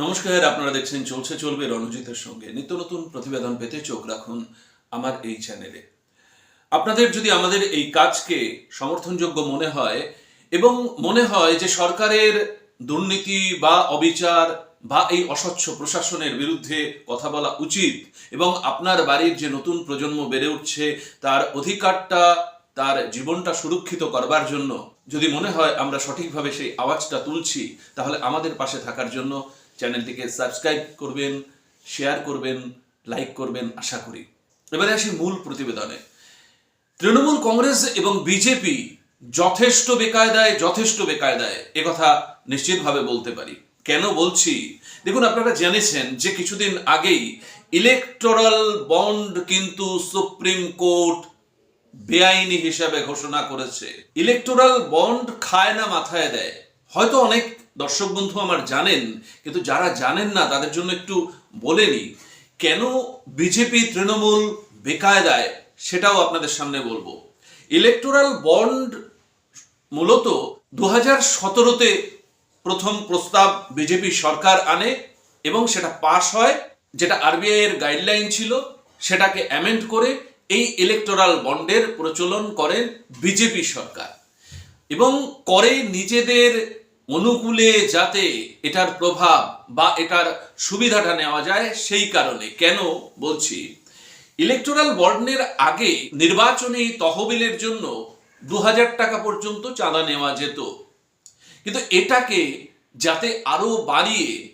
নমস্কার, আপনারা দেখছেন চলছে, চলবে রণজিতের সঙ্গে। নিত্য নতুন প্রতিবেদন পেতে চোখ রাখুন আমার এই চ্যানেলে। আপনাদের যদি আমাদের এই কাজকে সমর্থনযোগ্য মনে হয় এবং মনে হয় যে সরকারের দুর্নীতি বা অবিচার বা এই অস্বচ্ছ প্রশাসনের বিরুদ্ধে কথা বলা উচিত এবং আপনার বাড়ির যে নতুন প্রজন্ম বেড়ে উঠছে, তার অধিকারটা, তার জীবনটা সুরক্ষিত করবার জন্য যদি মনে হয় আমরা সঠিকভাবে সেই আওয়াজটা তুলছি, তাহলে আমাদের পাশে থাকার জন্য চ্যানেলটিকে সাবস্ক্রাইব করবেন, শেয়ার করবেন, লাইক করবেন, আশা করি। এবারে আসি মূল প্রতিবেদনে। তৃণমূল কংগ্রেস এবং বিজেপি যথেষ্ট বেকায়দায় যথেষ্ট বেকায়দায় একথা নিশ্চিতভাবে বলতে পারি। কেন বলছি? দেখুন, আপনারা জেনেছেন যে কিছুদিন আগেই ইলেকটোরাল বন্ড কিন্তু সুপ্রিম কোর্ট বেআইনি হিসাবে ঘোষণা করেছে। ইলেকটোরাল বন্ড খায় না, মাথায় দেয়। হয়তো অনেক দর্শক বন্ধু আমার জানেন, কিন্তু যারা জানেন না, তাদের জন্য একটু বলে নিই কেন বিজেপি তৃণমূল বেকায়দায়, সেটাও আপনাদের সামনে বলব। ইলেকটোরাল বন্ড মূলত দু হাজার সতেরোতে প্রথম প্রস্তাব বিজেপি সরকার আনে এবং সেটা পাশ হয়, যেটা আরবিআই এর গাইডলাইন ছিল, সেটাকে অ্যামেন্ড করে এই ইলেকটোরাল বন্ডের প্রচলন করেন বিজেপি সরকার। এবং করে নিজেদের অনুকূলে যাতে এটার প্রভাব বা এটার সুবিধাটা নেওয়া যায় সেই কারণে। কেন? বলছি ইলেকটোরাল বন্ডের আগে নির্বাচনী তহবিলের জন্য দু হাজার টাকা পর্যন্ত চাঁদা নেওয়া যেত। কিন্তু এটাকে যাতে আরও বাড়িয়ে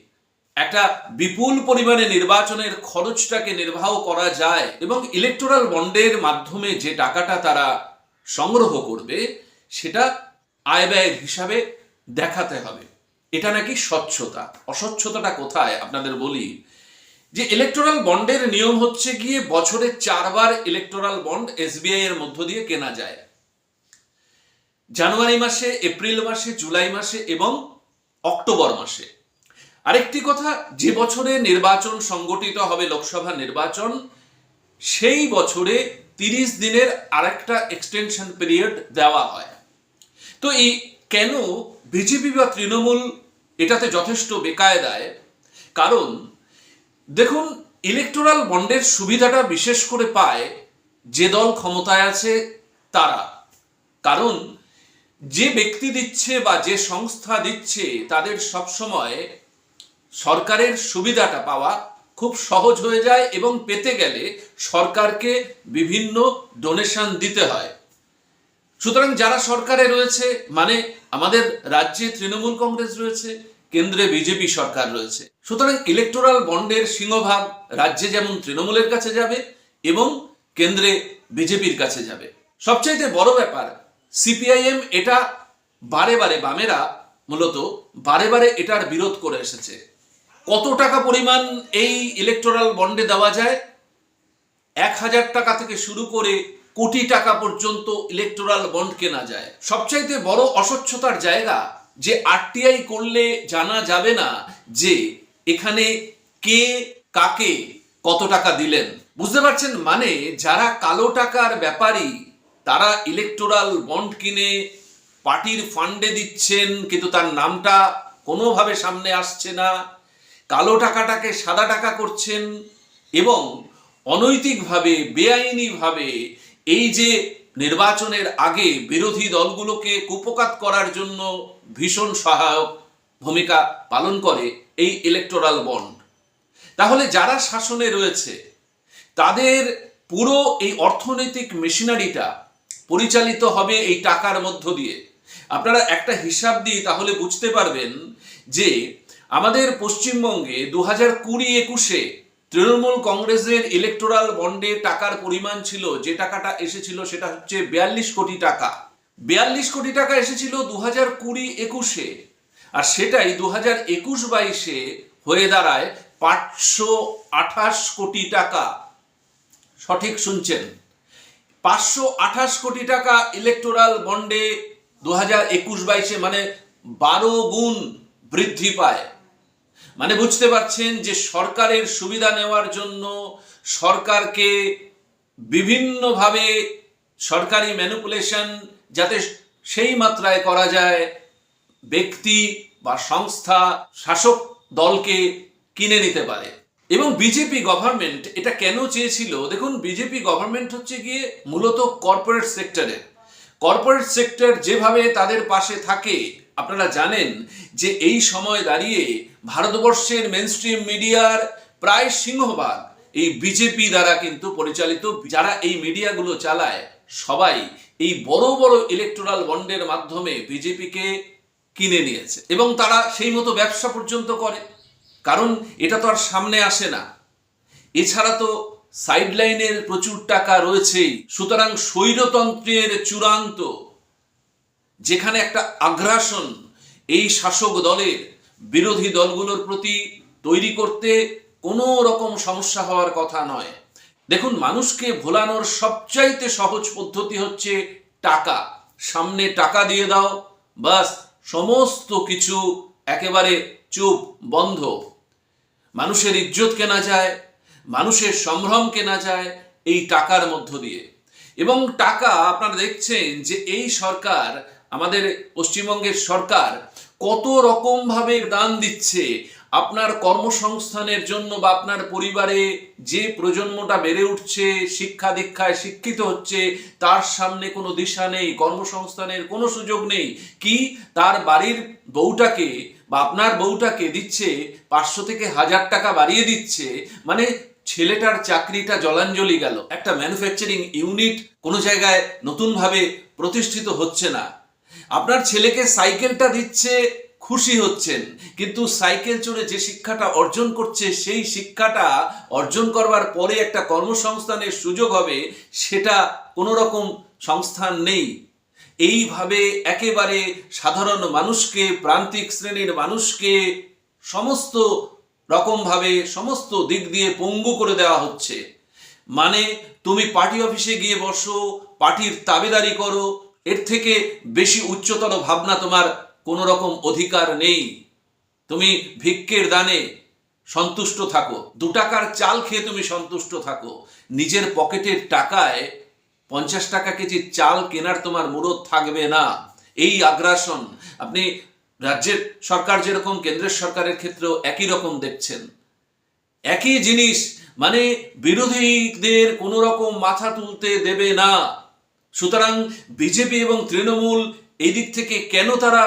একটা বিপুল পরিমাণে নির্বাচনের খরচটাকে নির্বাহ করা যায় এবং ইলেকটোরাল বন্ডের মাধ্যমে যে টাকাটা তারা সংগ্রহ করবে, সেটা আয় ব্যয়ের হিসাবে দেখাতে হবে। এটা নাকি স্বচ্ছতা? অস্বচ্ছতাটা কোথায়? আপনাদের বলি যে ইলেকটোরাল বন্ডের নিয়ম হচ্ছে গিয়ে বছরে চারবার ইলেকটোরাল বন্ড এসবিআই এর মধ্য দিয়ে কেনা যায়। জানুয়ারি মাসে, এপ্রিল মাসে, জুলাই মাসে এবং অক্টোবর মাসে। আরেকটি কথা, যে বছরে নির্বাচন সংগঠিত হবে, লোকসভা নির্বাচন, সেই বছরে তিরিশ দিনের আরেকটা এক্সটেনশন পিরিয়ড দেওয়া হয়। তো এই কেন বিজেপি বা তৃণমূল এটাতে যথেষ্ট বেকায়দায়? কারণ, দেখুন ইলেকটোরাল বন্ডের সুবিধাটা বিশেষ করে পায় যে দল ক্ষমতায় আছে তারা। কারণ, যে ব্যক্তি দিচ্ছে বা যে সংস্থা দিচ্ছে তাদের সবসময় সরকারের সুবিধাটা পাওয়া খুব সহজ হয়ে যায় এবং পেতে গেলে সরকারকে বিভিন্ন ডোনেশন দিতে হয়। সুতরাং যারা সরকারে রয়েছে মানে আমাদের রাজ্যে তৃণমূল কংগ্রেস রয়েছে, কেন্দ্রে বিজেপি সরকার রয়েছে। সুতরাং ইলেকটোরাল বন্ডের সিংহভাগ রাজ্যে যেমন তৃণমূলের কাছে যাবে এবং কেন্দ্রে বিজেপির কাছে যাবে। সবচাইতে বড় ব্যাপার, সিপিআইএম এটা বারে বারে বামেরা, মূলত বারে বারে এটার বিরোধ করে এসেছে। কত টাকা পরিমাণ এই ইলেকটোরাল বন্ডে দেওয়া যায়? এক হাজার টাকা থেকে শুরু করে কোটি টাকা পর্যন্ত ইলেকটোরাল বন্ড কেনা যায়। সবচাইতে বড় অস্বচ্ছতার জায়গা যে আরটিআই করলে জানা যাবে না যে এখানে কে কাকে কত টাকা দিলেন। বুঝতে পারছেন মানে যারা কালো টাকার ব্যাপারী, তারা ইলেকটোরাল বন্ড কিনে পার্টির ফান্ডে দিচ্ছেন, কিন্তু তার নামটা কোনোভাবে সামনে আসছে না। কালো টাকাটাকে সাদা টাকা করছেন এবং অনৈতিকভাবে, বেআইনিভাবে এই যে নির্বাচনের আগে বিরোধী দলগুলোকে কুপকাত করার জন্য ভীষণ সহায়ক ভূমিকা পালন করে এই ইলেকটোরাল বন্ড তাহলে যারা শাসনে রয়েছে, তাদের পুরো এই অর্থনৈতিক মেশিনারিটা পরিচালিত হবে এই টাকার মধ্য দিয়ে। আপনারা একটা হিসাব দিয়ে তাহলে বুঝতে পারবেন যে আমাদের পশ্চিমবঙ্গে দু হাজার কুড়ি একুশে তৃণমূল কংগ্রেসের ইলেকটোরাল বন্ডে টাকার পরিমাণ ছিল, যে টাকাটা এসেছিল সেটা হচ্ছে বিয়াল্লিশ কোটি টাকা। বিয়াল্লিশ কোটি টাকা এসেছিল দু হাজার কুড়ি একুশে আর সেটাই দু হাজার একুশ বাইশে হয়ে দাঁড়ায় পাঁচশো আঠাশ কোটি টাকা। সঠিক শুনছেন? পাঁচশো আঠাশ কোটি টাকা ইলেকটোরাল বন্ডে দু হাজার একুশ বাইশে মানে বারো গুণ বৃদ্ধি পায়। মানে বুঝতে পারছেন যে সরকারের সুবিধা নেওয়ার জন্য সরকারকে বিভিন্নভাবে সরকারি ম্যানিপুলেশন যাতে সেই মাত্রায় করা যায়, ব্যক্তি বা সংস্থা, শাসক দলকে কিনে নিতে পারে। এবং বিজেপি গভর্নমেন্ট এটা কেন চেয়েছিল? দেখুন, বিজেপি গভর্নমেন্ট হচ্ছে গিয়ে মূলত কর্পোরেট সেক্টরে কর্পোরেট সেক্টর যেভাবে তাদের পাশে থাকে আপনারা জানেন যে এই সময় দাঁড়িয়ে ভারতবর্ষের মেনস্ট্রিম মিডিয়ার প্রায় সিংহভাগ এই বিজেপি দ্বারা কিন্তু পরিচালিত, যারা এই মিডিয়াগুলো চালায়, সবাই এই বড় বড় ইলেকটোরাল বন্ডের মাধ্যমে বিজেপিকে কিনে নিয়েছে। এবং তারা সেই মতো ব্যবসা পর্যন্ত করে। কারণ এটা তো আর সামনে আসে না। এছাড়া তো সাইডলাইনের প্রচুর টাকা রয়েছেই। সুতরাং স্বৈরতন্ত্রের চূড়ান্ত যেখানে একটা আগ্রাসন এই শাসক দলের বিরোধী দলগুলোর প্রতি তৈরি করতে কোনো রকম সমস্যা হওয়ার কথা নয়। দেখুন, মানুষকে ভোলানোর সবচাইতে সহজ পদ্ধতি হচ্ছে টাকা। সামনে টাকা দিয়ে দাও, বাস সমস্ত কিছু একেবারে চুপ, বন্ধ। মানুষের ইজ্জত কেনা যায়, মানুষের সম্ভ্রম কেনা যায় এই টাকার মধ্য দিয়ে। এবং টাকা, আপনারা দেখছেন যে এই সরকার আমাদের পশ্চিমবঙ্গের সরকার কত রকমভাবে দান দিচ্ছে আপনার কর্মসংস্থানের জন্য বা আপনার পরিবারে যে প্রজন্মটা বেড়ে উঠছে, শিক্ষা দীক্ষায় শিক্ষিত হচ্ছে, তার সামনে কোনো দিশা নেই, কর্মসংস্থানের কোনো সুযোগ নেই, কি তার বাড়ির বউটাকে বা আপনার বউটাকে দিচ্ছে পাঁচশো থেকে হাজার টাকা বাড়িয়ে দিচ্ছে? মানে ছেলেটার চাকরিটা জলাঞ্জলি গেল। একটা ম্যানুফ্যাকচারিং ইউনিট কোনো জায়গায় নতুনভাবে প্রতিষ্ঠিত হচ্ছে না। আপনার ছেলেকে সাইকেলটা দিচ্ছে, খুশি হচ্ছেন। কিন্তু সাইকেল চড়ে যে শিক্ষাটা অর্জন করছে, সেই শিক্ষাটা অর্জন করবার পরে একটা কর্মসংস্থানের সুযোগ হবে, সেটা কোনো রকম সংস্থান নেই। এইভাবে একেবারে সাধারণ মানুষকে, প্রান্তিক শ্রেণির মানুষকে সমস্ত রকমভাবে, সমস্ত দিক দিয়ে পঙ্গু করে দেওয়া হচ্ছে। মানে তুমি পার্টি অফিসে গিয়ে বসো, পার্টির তাবেদারি করো এর থেকে বেশি উচ্চতর ভাবনা তোমার কোনো রকম অধিকার নেই। তুমি ভিক্ষের দানে সন্তুষ্ট থাকো। দু টাকার চাল খেয়ে তুমি সন্তুষ্ট থাকো। নিজের পকেটের টাকায় পঞ্চাশ টাকা কেজি চাল কেনার তোমার মুরত থাকবে না। এই আগ্রাসন আপনি রাজ্যের সরকার যেরকম, কেন্দ্রের সরকারের ক্ষেত্রেও একই রকম দেখছেন। একই জিনিস মানে বিরোধীদের কোনো রকম মাথা তুলতে দেবে না। সুতরাং বিজেপি এবং তৃণমূল এদিক দিক থেকে কেন তারা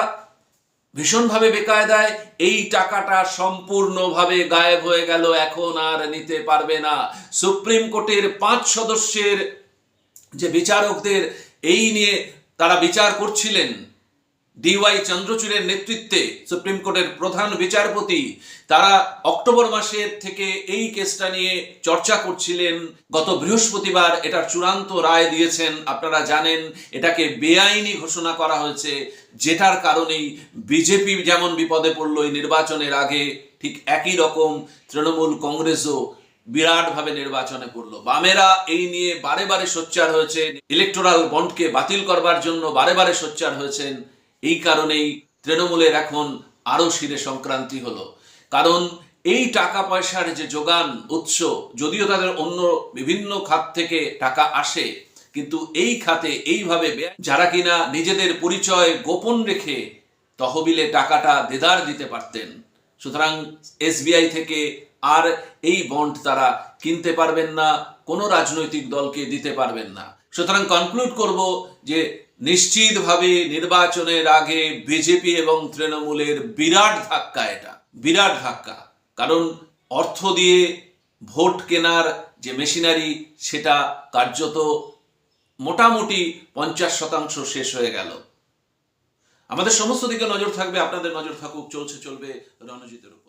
ভীষণভাবে বেকায়দায় এই টাকাটা সম্পূর্ণভাবে গায়েব হয়ে গেল এখন আর নিতে পারবে না। সুপ্রিম কোর্টের পাঁচ সদস্যের যে বিচারকদের, এই নিয়ে তারা বিচার করছিলেন। ডিওয়াই চন্দ্রচূড়ের নেতৃত্বে সুপ্রিম কোর্টের প্রধান বিচারপতি তারা অক্টোবর মাসের থেকে এই কেসটা নিয়ে চর্চা করছিলেন। গত বৃহস্পতিবার এটার চূড়ান্ত রায় দিয়েছেন। আপনারা জানেন, এটাকে বেআইনি ঘোষণা করা হয়েছে, যেটার কারণেই বিজেপি যেমন বিপদে পড়ল এই নির্বাচনের আগে, ঠিক একই রকম তৃণমূল কংগ্রেসও বিরাটভাবে নির্বাচনে পড়ল। বামেরা এই নিয়ে বারে বারে সোচ্চার হয়েছে ইলেকটোরাল বন্ডকে বাতিল করবার জন্য বারে বারে সোচ্চার হয়েছেন। এই কারণেই তৃণমূলের এখন আরও শিরে সংক্রান্তি হলো। কারণ এই টাকা পয়সার যে যোগান উৎস, যদিও তাদের অন্য বিভিন্ন খাত থেকে টাকা আসে, কিন্তু এই খাতে এইভাবে যারা কিনা নিজেদের পরিচয় গোপন রেখে তহবিলে টাকাটা দেদার দিতে পারতেন। সুতরাং এসবিআই থেকে আর এই বন্ড তারা কিনতে পারবেন না, কোনো রাজনৈতিক দলকে দিতে পারবেন না। সুতরাং কনক্লুড করব যে নিশ্চিতভাবে নির্বাচনের আগে বিজেপি এবং তৃণমূলের বিরাট ধাক্কা এটা, বিরাট ধাক্কা। কারণ অর্থ দিয়ে ভোট কেনার যে মেশিনারি, সেটা কার্যত মোটামুটি পঞ্চাশ শতাংশ শেষ হয়ে গেল। আমাদের সমস্ত দিকে নজর থাকবে, আপনাদের নজর থাকুক, চলছে, চলবে রণজিতের